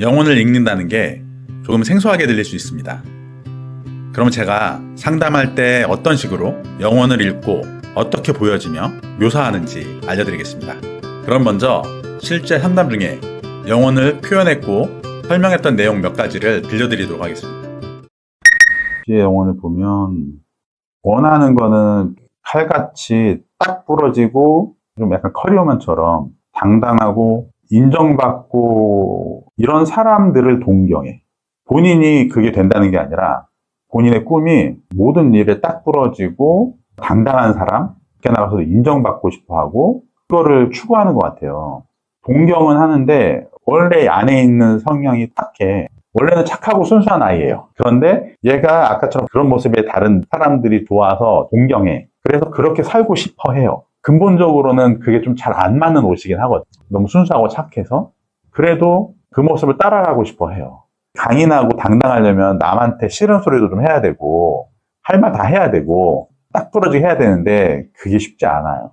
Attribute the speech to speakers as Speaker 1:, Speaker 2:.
Speaker 1: 영혼을 읽는다는 게 조금 생소하게 들릴 수 있습니다. 그럼 제가 상담할 때 어떤 식으로 영혼을 읽고 어떻게 보여지며 묘사하는지 알려드리겠습니다. 그럼 먼저 실제 상담 중에 영혼을 표현했고 설명했던 내용 몇 가지를 들려드리도록 하겠습니다.
Speaker 2: 의 영혼을 보면 원하는 거는 칼같이 딱 부러지고 좀 약간 커리어만처럼 당당하고 인정받고 이런 사람들을 동경해. 본인이 그게 된다는 게 아니라 본인의 꿈이 모든 일에 딱 부러지고 당당한 사람, 밖에 나가서 인정받고 싶어 하고 그거를 추구하는 것 같아요. 동경은 하는데 원래 안에 있는 성향이 딱해. 원래는 착하고 순수한 아이예요. 그런데 얘가 아까처럼 그런 모습에 다른 사람들이 좋아서 동경해. 그래서 그렇게 살고 싶어 해요. 근본적으로는 그게 좀 잘 안 맞는 옷이긴 하거든요. 너무 순수하고 착해서. 그래도 그 모습을 따라가고 싶어 해요. 강인하고 당당하려면 남한테 싫은 소리도 좀 해야 되고, 할 말 다 해야 되고, 딱 부러지게 해야 되는데, 그게 쉽지 않아요.